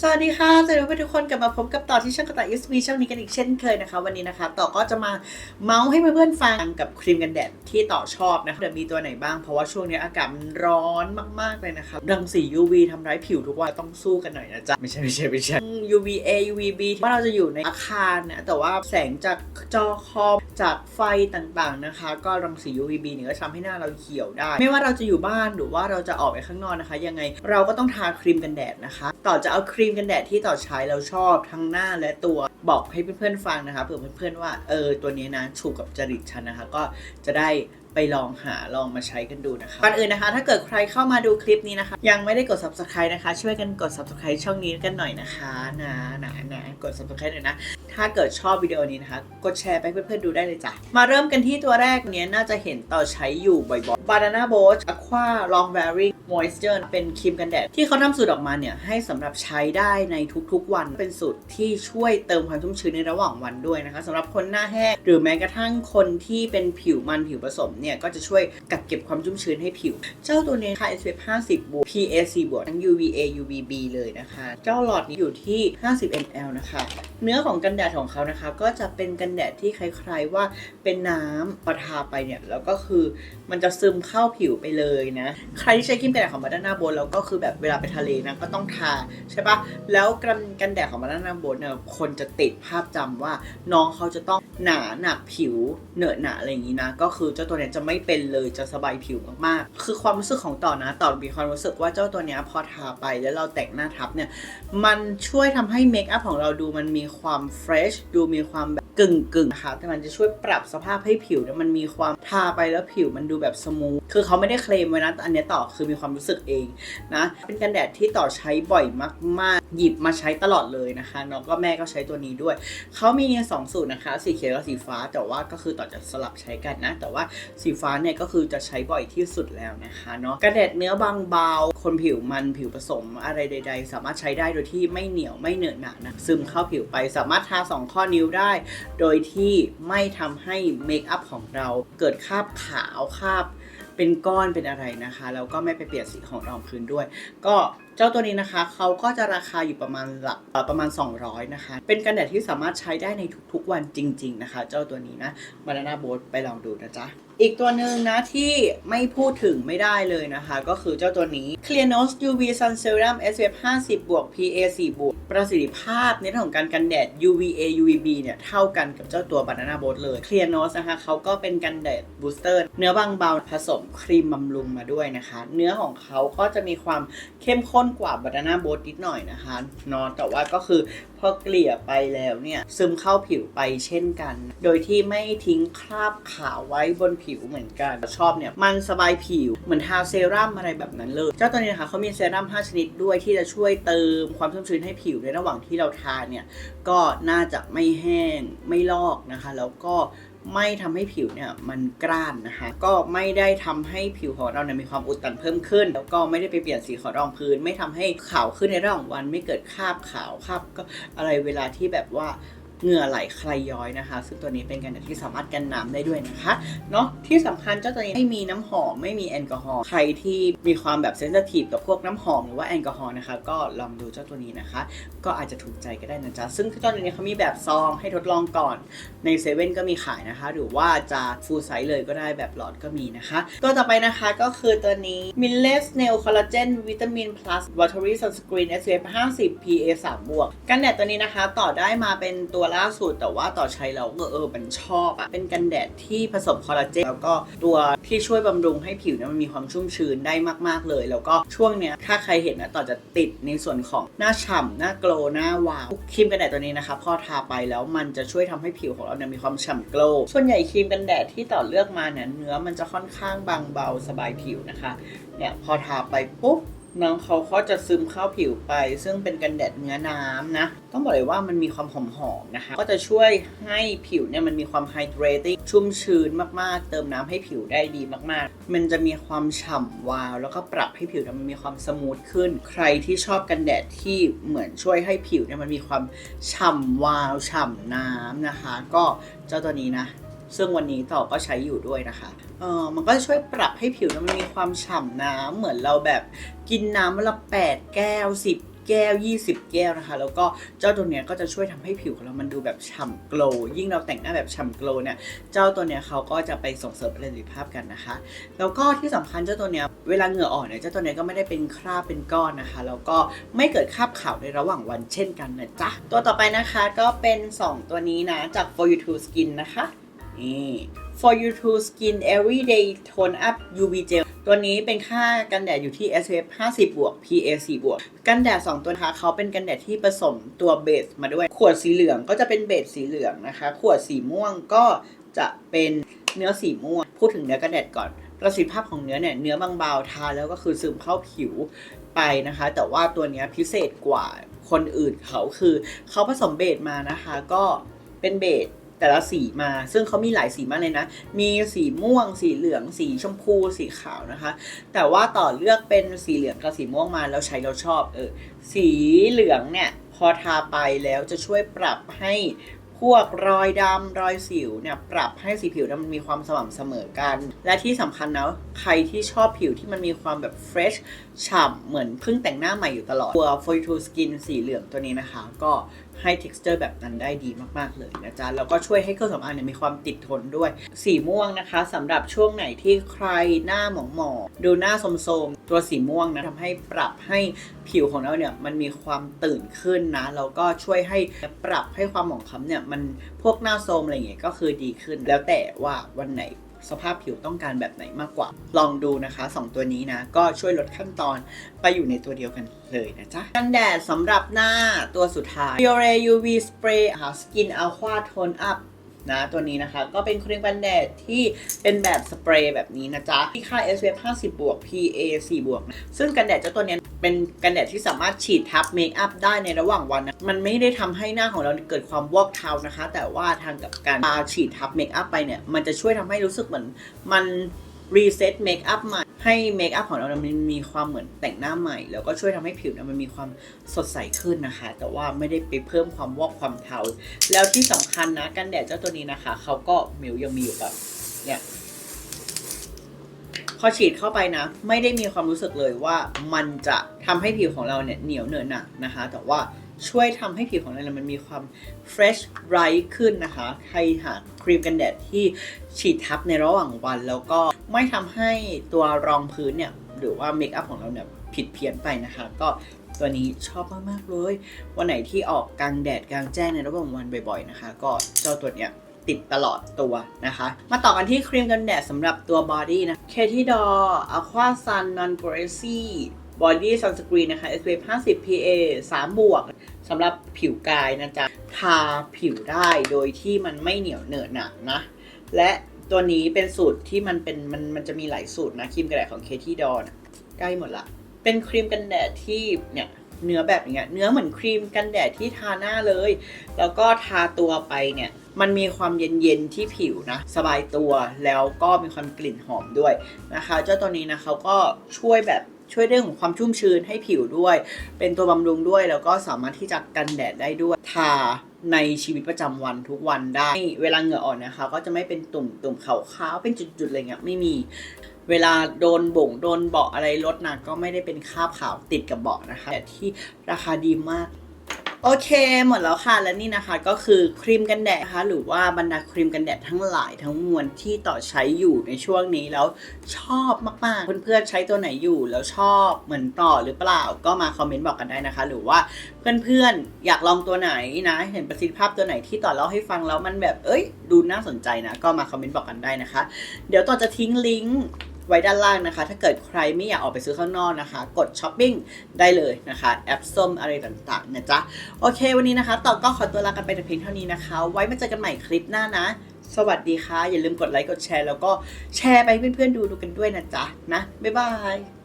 สวัสดีค่ะสวัสดีทุกคนกลับมาพบกับต่อที่ช่องกระต่าย SV ช่องนี้กันอีกเช่นเคยนะคะ วันนี้นะคะ ต่อก็จะมาเมาส์ให้เพื่อนๆฟังกับครีมกันแดดที่ต่อชอบนะคะเดี๋ยวมีตัวไหนบ้างเพราะว่าช่วงนี้อากาศมันร้อนมากๆเลยนะคะรังสี UV ทำร้ายผิวทุกวันต้องสู้กันหน่อยนะจ๊ะไม่ใช่ไม่ใช่ไม่ใช่ UVA UVB ว่าเราจะอยู่ในอาคารนะแต่ว่าแสงจากจอคอมจากไฟต่างๆนะคะ ก็รังสี UVB เนี่ยก็ทำให้หน้าเราเขียวได้ ไม่ว่าเราจะอยู่บ้านหรือว่าเราจะออกไปข้างนอกนะคะ ยังไงเราก็ต้องทาครีมกันแดดนะคะ ต่อจะเอาครีมกันแดดที่ต่อใช้แล้วชอบทั้งหน้าและตัวบอกให้เพื่อนๆฟังนะคะเผื่อเพื่อนๆว่าเออตัวนี้นะถูกกับจริตฉันนะคะ ก็จะได้ ไปลองหาลองมาใช้กันดูนะคะก่อนอื่นนะคะ ถ้าเกิดใครเข้ามาดูคลิปนี้นะคะ ยังไม่ได้กด subscribe นะคะ ช่วยกันกด subscribe ช่องนี้กันหน่อยนะคะนะนะนะกด subscribe หน่อยนะ ถ้าเกิดชอบวิดีโอนี้นะคะ กดแชร์ไปเพื่อนๆดูได้เลยจ้ะ มาเริ่มกันที่ตัวแรกเนี้ยน่าจะเห็นต่อใช้อยู่บ่อยๆ Banana Boat Aqua Long Wearing Moisture เป็นครีมกันแดด ที่เขาทำสูตรออกมาเนี่ยให้สำหรับใช้ได้ในทุกๆวัน เป็นสูตรที่ช่วยเติมความชุ่มชื้นในระหว่างวันด้วยนะคะสำหรับคนหน้าแห้งหรือแม้กระทั่งคนที่เป็นผิวมันผิวผสมเนี่ยก็จะช่วยกักเก็บความชุ่มชื้นให้ผิว เจ้าตัวนี้ค่ะ SPF 50บวก PAC บวกทั้ง UVA UVB เลยนะคะ เจ้าหลอดนี้อยู่ที่ 50 ml นะคะ เนื้อของกันแดดของเขานะคะ ก็จะเป็นกันแดดที่คล้ายๆว่าเป็นน้ำพอทาไปเนี่ยแล้วก็คือมันจะซึมเข้าผิวไปเลยนะ ใครที่ใช้ครีมกันแดดของบานาน่าโบนแล้วก็คือแบบเวลาไปทะเลนะก็ต้องทาใช่ปะแล้วกันกันแดดของบานาน่าโบนเนี่ยคนจะติดภาพจำว่าน้องเขาจะต้องหนาหนักผิวเหนอะหนาอะไรอย่างนี้นะ ก็คือเจ้าตัวเนี้ยจะไม่เป็นเลยจะสบายผิวมากๆ คือความรู้สึกของต่อนะต่อมีความรู้สึกว่าเจ้าตัวเนี้ยพอทาไปแล้วเราแต่งหน้าทับเนี่ยมันช่วยทำให้เมคอัพของเราดูมันมีความเฟรชดูมีความแบบกึ่งกึ่งนะคะแต่มันจะช่วยปรับสภาพให้ผิวเนี่ยมันมีความทาไปแล้วผิวมันดูแบบสมูทคือเขาไม่ได้เคลมไว้นะแต่อันนี้ต่อคือมีความรู้สึกเองนะเป็นกันแดดที่ต่อใช้บ่อยมาก ๆ หยิบมาใช้ตลอดเลยนะคะน้องก็แม่ก็ใช้ตัวนี้ด้วยเขามีสองสูตรนะคะสีเขียวกับสีฟ้าแต่ว่าก็คือต่อจะสลับใช้กันนะ แต่ว่าสีฟ้าเนี่ยก็คือจะใช้บ่อยที่สุดแล้วนะคะเนาะกระแดดเนื้อบางเบา คนผิวมันผิวผสมอะไรใด ๆ สามารถใช้ได้โดยที่ไม่เหนียวไม่เหนอะหนะนะซึมเข้าผิวไปสามารถทาสองข้อนิ้วได้ โดยที่ไม่ทำให้เมคอัพของเราเกิดคราบขาวคราบเป็นก้อนเป็นอะไรนะคะ แล้วก็ไม่ไปเปลี่ยนสีของรองพื้นด้วย ก็ เจ้าตัวนี้นะคะเขาก็จะราคาอยู่ประมาณหลักประมาณ 200 นะคะ เป็นกันแดดที่สามารถใช้ได้ในทุกๆวันจริง ๆ นะคะ เจ้าตัวนี้นะบานาน่าโบ t ไปลองดูนะจ๊ะอีกตัวหนึ่งนะที่ไม่พูดถึงไม่ได้เลยนะคะ ก็คือเจ้าตัวนี้ Clearnos UV Sun Serum SPF 50บวก PA 4บวกประสิทธิภาพในเรื่องของการกันแดด UVA UVB เนี่ยเท่ากันกับเจ้าตัว Banana Boat เลย Clearnos นะคะเขาก็เป็นกันแดดบูสเตอร์เนื้อบางเบาผสมครีมบำรุงมาด้วยนะคะ เนื้อของเขาก็จะมีความเข้มข้นกว่า Banana Boat นิดหน่อยนะคะเนอะแต่ว่าก็คือพอเกลี่ยไปแล้วเนี่ย ซึมเข้าผิวไปเช่นกัน โดยที่ไม่ทิ้งคราบขาวไว้บนผิวเหมือนกัน ชอบเนี่ย มันสบายผิว เหมือนทาเซรั่มอะไรแบบนั้นเลย เจ้าตัวนี้นะคะเขามีเซรั่ม 5 ชนิดด้วยที่จะช่วยเติมความชุ่มชื้นให้ผิวในระหว่างที่เราทาเนี่ย ก็น่าจะไม่แห้งไม่ลอกนะคะ แล้วก็ ไม่ทำให้ผิวเนี่ยมันกร้านนะคะ ก็ไม่ได้ทำให้ผิวของเราเนี่ยมีความอุดตันเพิ่มขึ้น แล้วก็ไม่ได้ไปเปลี่ยนสีของรองพื้น ไม่ทำให้ขาวขึ้นในระหว่างวัน ไม่เกิดคราบขาวคราบก็อะไรเวลาที่แบบว่า เหงื่อไหลใครย้อยนะคะ ซึ่งตัวนี้เป็นกันแดดที่สามารถกันน้ำได้ด้วยนะคะเนาะที่สำคัญเจ้าตัวนี้ไม่มีน้ำหอมไม่มีแอลกอฮอล์ใครที่มีความแบบเซนซิทีฟกับพวกน้ำหอมหรือว่าแอลกอฮอล์นะคะ ก็ลองดูเจ้าตัวนี้นะคะ ก็อาจจะถูกใจก็ได้นะจ๊ะซึ่งเจ้าตัวนี้เขามีแบบซองให้ทดลองก่อนในเซเว่นก็มีขายนะคะ หรือว่าจะฟูลไซส์เลยก็ได้แบบหลอดก็มีนะคะตัวต่อไปนะคะก็คือตัวนี้ m i l l e s Nail Collagen Vitamin Plus Watery Sunscreen SPF 50 PA 3บวกกันแดดตัวนี้นะคะ ต่อได้มาเป็นตัวล่าสุดแต่ว่าต่อใช้แล้วก็เออมันชอบอะเป็นกันแดดที่ผสมคอลลาเจนแล้วก็ตัวที่ช่วยบำรุงให้ผิวเนี่ยมันมีความชุ่มชื้นได้มาก ๆ เลย แล้วก็ช่วงเนี้ยถ้าใครเห็นนะต่อจะติดในส่วนของหน้าฉ่ำหน้าโกลว์หน้าวาวครีมกันแดดตัวนี้นะคะพอทาไปแล้วมันจะช่วยทำให้ผิวของเราเนี่ยมีความฉ่ำโกลว์ส่วนใหญ่ครีมกันแดดที่ต่อเลือกมาเนี่ยเนื้อมันจะค่อนข้างบางเบาสบายผิวนะคะเนี่ยพอทาไปปุ๊บ น้องเขาก็จะซึมเข้าผิวไป ซึ่งเป็นกันแดดเนื้อน้ำนะ ต้องบอกเลยว่ามันมีความหอมๆนะคะ ก็จะช่วยให้ผิวเนี่ยมันมีความไฮเดรติ้งชุ่มชื้นมากๆ เติมน้ำให้ผิวได้ดีมากๆ มันจะมีความฉ่ำวาว แล้วก็ปรับให้ผิวมันมีความสมูทขึ้น ใครที่ชอบกันแดดที่เหมือนช่วยให้ผิวเนี่ยมันมีความฉ่ำวาวฉ่ำน้ำนะคะ ก็เจ้าตัวนี้นะ ซึ่งวันนี้ต่อก็ใช้อยู่ด้วยนะคะเออมันก็จะช่วยปรับให้ผิวเนี่ยมันมีความฉ่ำน้ำเหมือนเราแบบกินน้ำวันละแปดแก้วสิบ10แก้ว 20 แก้วนะคะ แล้วก็เจ้าตัวเนี้ยก็จะช่วยทำให้ผิวของเรา มันดูแบบฉ่ำโกลยิ่งเราแต่งหน้าแบบฉ่ำโกลเนี่ย เจ้าตัวเนี้ยเขาก็จะไปส่งเสริมประสิทธิภาพกันนะคะ แล้วก็ที่สำคัญเจ้าตัวเนี้ยเวลาเหงื่อออกเนี่ย เจ้าตัวเนี้ยก็ไม่ได้เป็นคราบเป็นก้อนนะคะ แล้วก็ไม่เกิดคราบขาวในระหว่างวันเช่นกันนะจ๊ะ ตัวต่อไปนะคะก็เป็น 2 ตัวนี้นะจาก For You to Skin นะคะ นี่ For You to Skin Everyday Tone Up UV Gel ตัวนี้เป็นค่ากันแดดอยู่ที่ SPF 50บวก PA 4บวก กันแดด 2 ตัวนะคะเขาเป็นกันแดดที่ผสมตัวเบสมาด้วย ขวดสีเหลืองก็จะเป็นเบสสีเหลืองนะคะ ขวดสีม่วงก็จะเป็นเนื้อสีม่วง พูดถึงเนื้อกันแดดก่อน ประสิทธิภาพของเนื้อเนี่ยเนื้อบางเบาทาแล้วก็คือซึมเข้าผิวไปนะคะ แต่ว่าตัวนี้พิเศษกว่าคนอื่นเขาคือเขาผสมเบสมานะคะ ก็เป็นเบส แต่ละสีมา ซึ่งเขามีหลายสีมากเลยนะ มีสีม่วง สีเหลือง สีชมพู สีขาวนะคะ แต่ว่าต่อเลือกเป็นสีเหลืองกับสีม่วงมาแล้วใช้เราชอบ เออ สีเหลืองเนี่ยพอทาไปแล้วจะช่วยปรับให้พวกรอยดำรอยสิวเนี่ยปรับให้สีผิวมันมีความสม่ำเสมอกัน และที่สำคัญนะใครที่ชอบผิวที่มันมีความแบบเฟรชฉ่ำเหมือนเพิ่งแต่งหน้าใหม่อยู่ตลอด ตัว For You to Skin สีเหลืองตัวนี้นะคะ ก็ ให้ texture แบบนั้นได้ดีมากๆเลยนะจ๊ะ แล้วก็ช่วยให้เครื่องสำอางเนี่ยมีความติดทนด้วย สีม่วงนะคะสำหรับช่วงไหนที่ใครหน้าหมองหมองดูหน้าโสมๆ ตัวสีม่วงนะทำให้ปรับให้ผิวของเราเนี่ยมันมีความตื่นขึ้นนะ แล้วก็ช่วยให้ปรับให้ความหมองคล้ำเนี่ยมันพวกหน้าโทรมอะไรอย่างเงี้ยก็คือดีขึ้น แล้วแต่ว่าวันไหน สภาพผิวต้องการแบบไหนมากกว่า ลองดูนะคะ 2 ตัวนี้นะ ก็ช่วยลดขั้นตอนไปอยู่ในตัวเดียวกันเลยนะจ๊ะ กันแดดสำหรับหน้าตัวสุดท้าย Biore UV Spray ค่ะ Skin Aqua Tone Up นะตัวนี้นะคะก็เป็นครีมกันแดดที่เป็นแบบสเปรย์แบบนี้นะจ๊ะที่ค่า SPF 50 บวก PA 4 บวกนะซึ่งกันแดดเจ้าตัวนี้ เป็นกันแดดที่สามารถฉีดทับเมคอัพได้ในระหว่างวันนะมันไม่ได้ทำให้หน้าของเราเกิดความวอกเทานะคะ แต่ว่าทางกับการทาฉีดทับเมคอัพไปเนี่ยมันจะช่วยทำให้รู้สึกเหมือน มันรีเซ็ตเมคอัพใหม่ให้เมคอัพของเราเนี่มันมีความเหมือนแต่งหน้าใหม่ แล้วก็ช่วยทำให้ผิวเนี่มันมีความสดใสขึ้นนะคะ แต่ว่าไม่ได้ไปเพิ่มความวอกความเทา แล้วที่สำคัญนะกันแดดเจ้าตัวนี้นะคะเขาก็มิวยังมีอยู่แบบเนี่ย พอฉีดเข้าไปนะ ไม่ได้มีความรู้สึกเลยว่ามันจะทำให้ผิวของเราเนี่ยเหนียวเหนอะหนะนะคะ แต่ว่าช่วยทำให้ผิวของเราเนี่ยมันมีความ fresh bright ขึ้นนะคะ ใครหาครีมกันแดดที่ฉีดทับในระหว่างวัน แล้วก็ไม่ทำให้ตัวรองพื้นเนี่ย หรือว่าเมคอัพของเราเนี่ยผิดเพี้ยนไปนะคะ ก็ตัวนี้ชอบมาก ๆ เลย วันไหนที่ออกกลางแดดกลางแจ้งในระหว่างวันบ่อย ๆ นะคะ ก็เจ้าตัวเนี้ย ติดตลอดตัวนะคะ มาต่อกันที่ครีมกันแดดสำหรับตัวบอดี้นะ k t i d o r Aqua Sun Non Greasy Body Sunscreen นะคะ SPF 50 PA 3 บวกสำหรับผิวกายนะจ๊ะ ทาผิวได้โดยที่มันไม่เหนียวเหนอะหนะนะ และตัวนี้เป็นสูตรที่มันเป็นมันมันจะมีหลายสูตรนะครีมกันแดดของ k t i d o r นใกล้หมดละ เป็นครีมกันแดดที่เนี่ย เนื้อแบบอย่างเงี้ยเนื้อเหมือนครีมกันแดดที่ทาหน้าเลย แล้วก็ทาตัวไปเนี่ยมันมีความเย็นๆที่ผิวนะสบายตัวแล้วก็มีความกลิ่นหอมด้วยนะคะ เจ้าตัวนี้นะเขาก็ช่วยแบบช่วยเรื่องของความชุ่มชื้นให้ผิวด้วย เป็นตัวบำรุงด้วย แล้วก็สามารถที่จะกันแดดได้ด้วย ทาในชีวิตประจำวันทุกวันได้ เวลาเหงื่อออกนะคะ ก็จะไม่เป็นตุ่มตุ่มขาวๆเป็นจุดๆอะไรเงี้ยไม่มี เวลาโดนบ่งโดนเบาะอะไรรถนะก็ไม่ได้เป็นคราบขาวติดกับเบาะนะคะแต่ที่ราคาดีมากโอเค หมดแล้วค่ะ และนี่นะคะก็คือครีมกันแดดนะคะหรือว่าบรรดาครีมกันแดดทั้งหลายทั้งมวลที่ต่อใช้อยู่ในช่วงนี้แล้วชอบมากๆ เพื่อนๆใช้ตัวไหนอยู่แล้วชอบเหมือนต่อหรือเปล่าก็มาคอมเมนต์บอกกันได้นะคะ หรือว่าเพื่อนๆอยากลองตัวไหนนะ เห็นประสิทธิภาพตัวไหนที่ต่อเล่าให้ฟังแล้วมันแบบเอ้ย ดูน่าสนใจนะ ก็มาคอมเมนต์บอกกันได้นะคะ เดี๋ยวต่อจะทิ้งลิงก์ ไว้ด้านล่างนะคะ ถ้าเกิดใครไม่อยากออกไปซื้อข้างนอกนะคะ กดช้อปปิ้งได้เลยนะคะ แอปส้มอะไรต่างๆนะจ๊ะ โอเค วันนี้นะคะต่อก็ขอตัวลากันไปแต่เพียงเท่านี้นะคะ ไว้มาเจอกันใหม่คลิปหน้านะ สวัสดีค่ะ อย่าลืมกดไลค์กดแชร์ แล้วก็แชร์ไปให้เพื่อนๆดูดูกันด้วยนะจ๊ะนะบ๊ายบาย